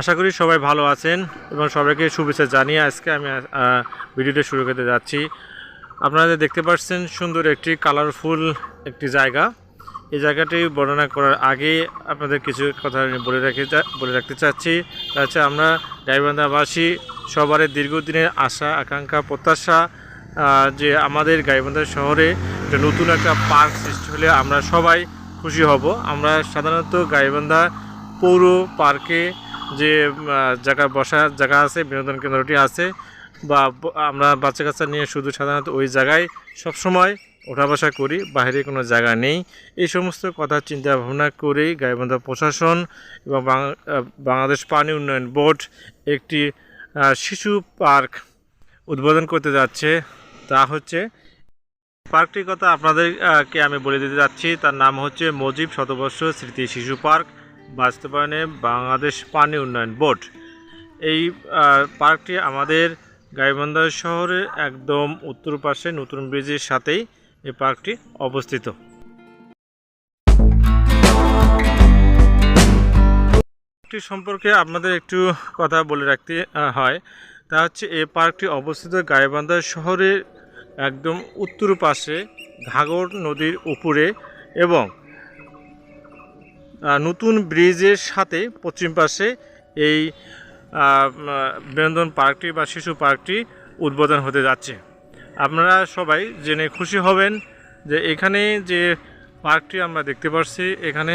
আশা করি সবাই ভালো আছেন এবং সবাইকে শুভেচ্ছা জানিয়ে আজকে আমি ভিডিওটা শুরু করতে যাচ্ছি। আপনারা দেখতে পাচ্ছেন, সুন্দর একটি কালারফুল একটি জায়গা। এই জায়গাটি বর্ণনা করার আগে আপনাদের কিছু কথা বলে রাখি বলে রাখতে চাচ্ছি। তা হচ্ছে আমরা গাইবান্ধাবাসী, সবারই দীর্ঘদিনের আশা, আকাঙ্ক্ষা, প্রত্যাশা যে আমাদের গাইবান্ধা শহরে একটা নতুন একটা পার্ক সৃষ্টি হলে আমরা সবাই খুশি হব। আমরা সাধারণত গাইবান্ধা পৌর পার্কে যে জায়গা বসার জায়গা আছে, বিনোদন কেন্দ্রটি আছে, বা আমরা বাচ্চা কাচ্চা নিয়ে শুধু সাধারণত ওই জায়গায় সবসময় ওঠা বসা করি, বাইরে কোনো জায়গা নেই। এই সমস্ত কথা চিন্তা ভাবনা করেই গাইবান্ধা প্রশাসন এবং বাংলাদেশ পানি উন্নয়ন বোর্ড একটি শিশু পার্ক উদ্বোধন করতে যাচ্ছে। তা হচ্ছে, পার্কটির কথা আপনাদেরকে আমি বলে দিতে যাচ্ছি, তার নাম হচ্ছে মজিব শতবর্ষ স্মৃতি শিশু পার্ক। বাস্তবায়নে বাংলাদেশ পানি উন্নয়ন বোর্ড। এই পার্কটি আমাদের গাইবান্ধা শহরের একদম উত্তর পাশে নতুন ব্রিজের সাথেই এই পার্কটি অবস্থিত। পার্কটি সম্পর্কে আপনাদের একটু কথা বলে রাখতে হয়। তা হচ্ছে এই পার্কটি অবস্থিত গাইবান্ধা শহরের একদম উত্তর পাশে ঘাগর নদীর উপরে এবং নতুন ব্রিজের সাথে পশ্চিম পাশে এই বিনোদন পার্কটি বা শিশু পার্কটি উদ্বোধন হতে যাচ্ছে। আপনারা সবাই জেনে খুশি হবেন যে এখানে যে পার্কটি আমরা দেখতে পাচ্ছি এখানে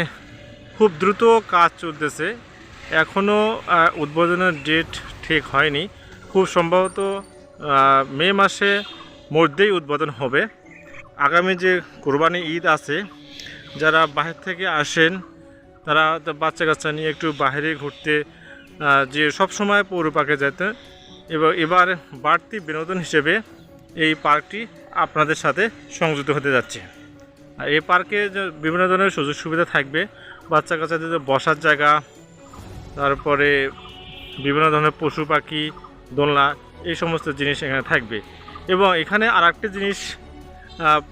খুব দ্রুত কাজ চলতেছে। এখনও উদ্বোধনের ডেট ঠিক হয়নি। খুব সম্ভবত মে মাসে মধ্যেই উদ্বোধন হবে। আগামী যে কোরবানি ঈদ আছে, যারা বাহির থেকে আসেন তারা বাচ্চা কাচ্চা নিয়ে একটু বাইরে ঘুরতে যে সব সময় পৌর পার্কে যেতে। এবং এবার বাড়তি বিনোদন হিসেবে এই পার্কটি আপনাদের সাথে সংযুক্ত হতে যাচ্ছে। আর এই পার্কে বিভিন্ন ধরনের সুযোগ সুবিধা থাকবে, বাচ্চা কাচ্চাদের বসার জায়গা, তারপরে বিভিন্ন ধরনের পশু পাখি, দোলনা, এই সমস্ত জিনিস এখানে থাকবে। এবং এখানে আর জিনিস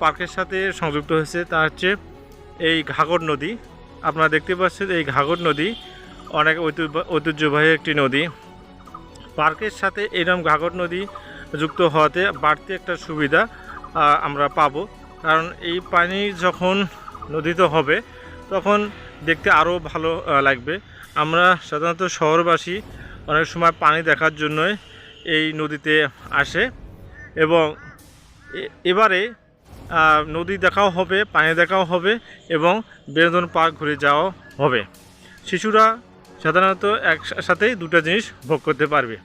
পার্কের সাথে সংযুক্ত হয়েছে, তা হচ্ছে এই ঘাগর নদী। আপনারা দেখতে পাচ্ছেন এই ঘাগর নদী অনেক ঐতিহ্য- ঐতিহ্যবাহী একটি নদী। পার্কের সাথে এরকম ঘাগর নদী যুক্ত হওয়াতে বাড়তি একটা সুবিধা আমরা পাব। কারণ এই পানি যখন নদীতে হবে, তখন দেখতে আরও ভালো লাগবে। আমরা সাধারণত শহরবাসী অনেক সময় পানি দেখার জন্যই এই নদীতে আসে এবং এবারে নদী দেখাও হবে, পানি দেখাও হবে এবং বিনোদন পার্ক ঘুরে যাওয়াও হবে। শিশুরা সাধারণত একসাথেই দুটো জিনিস ভোগ করতে পারবে।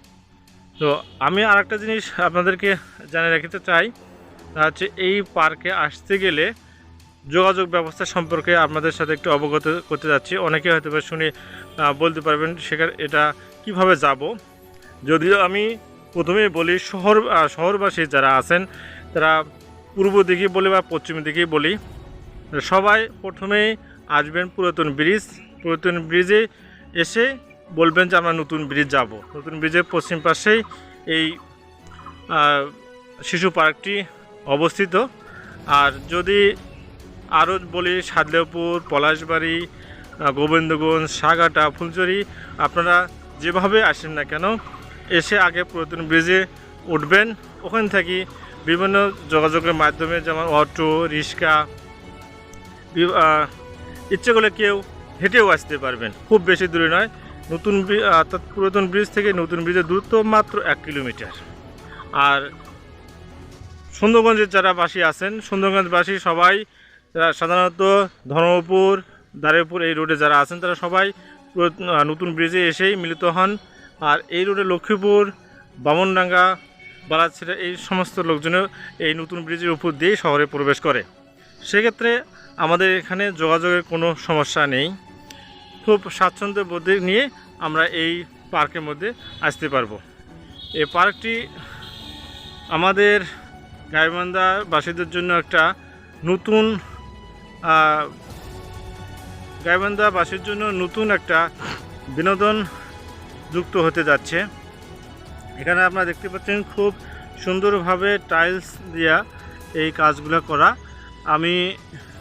তো আমি আর একটা জিনিস আপনাদেরকে জানিয়ে রাখতে চাই, তা হচ্ছে এই পার্কে আসতে গেলে যোগাযোগ ব্যবস্থা সম্পর্কে আপনাদের সাথে একটু অবগত করতে যাচ্ছি। অনেকে হয়তো শুনে বলতে পারবেন সেখানে এটা কীভাবে যাব। যদিও আমি প্রথমেই বলি, শহর শহরবাসী যারা আছেন, তারা পূর্ব দিকে বলি বা পশ্চিম দিকে বলি, সবাই প্রথমেই আসবেন পুরাতন ব্রিজ। পুরাতন ব্রিজে এসে বলবেন যে আমরা নতুন ব্রিজ যাব। নতুন ব্রিজের পশ্চিম পাশেই এই শিশু পার্কটি অবস্থিত। আর যদি আরও বলি, সাদলেপুর, পলাশবাড়ি গোবিন্দগঞ্জ, সাগাটা ফুলচুরি আপনারা যেভাবে আসেন না কেন, এসে আগে পুরাতন ব্রিজে উঠবেন। ওখান থেকে বিভিন্ন যোগাযোগের মাধ্যমে যেমন অটো, রিক্সা ইচ্ছে করলে কেউ হেঁটেও আসতে পারবেন। খুব বেশি দূরে নয়। নতুন অর্থাৎ পুরাতন ব্রিজ থেকে নতুন ব্রিজের দূরত্ব মাত্র এক কিলোমিটার। আর সুন্দরগঞ্জের যারা বাসী আছেন, সুন্দরগঞ্জবাসী সবাই সাধারণত ধর্মপুর, দারেপুর এই রোডে যারা আছেন, তারা সবাই নতুন ব্রিজে এসেই মিলিত হন। আর এই রোডে লক্ষ্মীপুর, বামনডাঙ্গা বালাছিড়া এই সমস্ত লোকজনও এই নতুন ব্রিজের উপর দিয়েই শহরে প্রবেশ করে। সেক্ষেত্রে আমাদের এখানে যোগাযোগের কোনো সমস্যা নেই। খুব স্বাচ্ছন্দ্য বোধ নিয়ে আমরা এই পার্কের মধ্যে আসতে পারব। এই পার্কটি আমাদের গাইবান্ধাবাসীদের জন্য একটা নতুন গাইবান্ধাবাসীর জন্য নতুন একটা বিনোদন যুক্ত হতে যাচ্ছে। এখানে আপনারা দেখতে পাচ্ছেন খুব সুন্দরভাবে টাইলস দিয়া এই কাজগুলো করা। আমি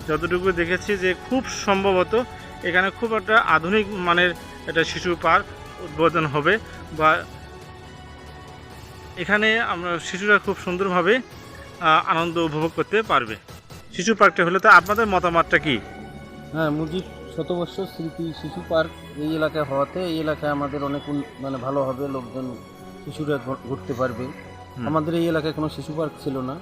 যতটুকু দেখেছি যে খুব সম্ভবত এখানে খুব একটা আধুনিক মানের একটা শিশু পার্ক উদ্বোধন হবে বা এখানে আমরা শিশুরা খুব সুন্দরভাবে আনন্দ উপভোগ করতে পারবে। শিশু পার্কটা হলে তো আপনাদের মতামতটা কি? হ্যাঁ মুজিব, শতবর্ষ স্মৃতি শিশু পার্ক এই এলাকায় হওয়াতে এই এলাকায় আমাদের অনেক মানে ভালো হবে, লোকজন শিশুরা ঘুরতে পারবে। আমাদের এই এলাকায় কোনো শিশু পার্ক ছিল না।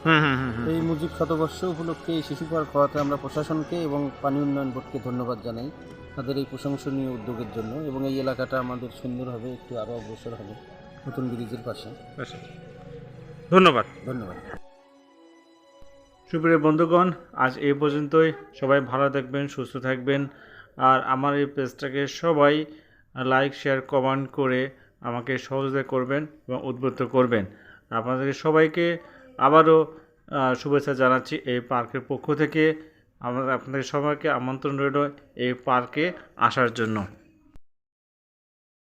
এই মুজিব শতবর্ষ উপলক্ষে এই শিশু পার্ক হওয়াতে আমরা প্রশাসনকে এবং পানি উন্নয়ন বোর্ডকে ধন্যবাদ জানাই তাদের এই প্রশংসনীয় উদ্যোগের জন্য এবং এই এলাকাটা আমাদের সুন্দর হবে একটু আরও অগ্রসর হবে নতুন ব্রিজের পাশে। আচ্ছা। ধন্যবাদ। ধন্যবাদ। সুপ্রিয় বন্ধুগণ আজ এই পর্যন্তই। সবাই ভালো থাকবেন সুস্থ থাকবেন। আর আমার এই পেজটাকে সবাই লাইক শেয়ার কমেন্ট করে আমাকে সহযোগিতা করবেন এবং উদ্বুদ্ধ করবেন। আপনাদেরকে সবাইকে আবারও শুভেচ্ছা জানাচ্ছি এই পার্কের পক্ষ থেকে। আমরা আপনাদের সবাইকে আমন্ত্রণ রইল এই পার্কে আসার জন্য।